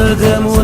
సగము